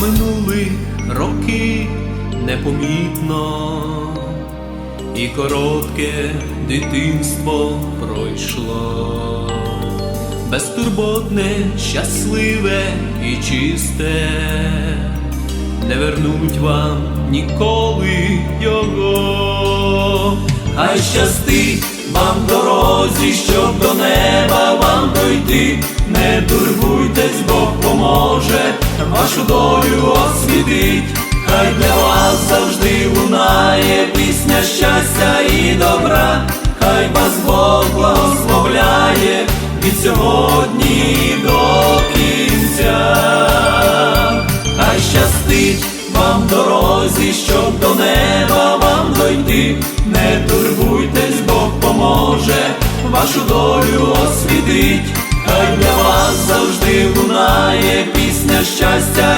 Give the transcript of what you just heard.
Проминули роки непомітно, і коротке дитинство пройшло, безтурботне, щасливе і чисте, не вернуть вам ніколи його. Хай щастить вам дорозі, щоб до неба вам дойти, не поможе, вашу долю освітить, хай для вас завжди лунає пісня щастя і добра, хай вас Бог благословляє від сьогодні до кінця, хай щастить вам в дорозі, щоб до неба вам дойти, не турбуйтесь, Бог поможе, вашу долю освітить, хай для вас завжди лунає пісня щастя.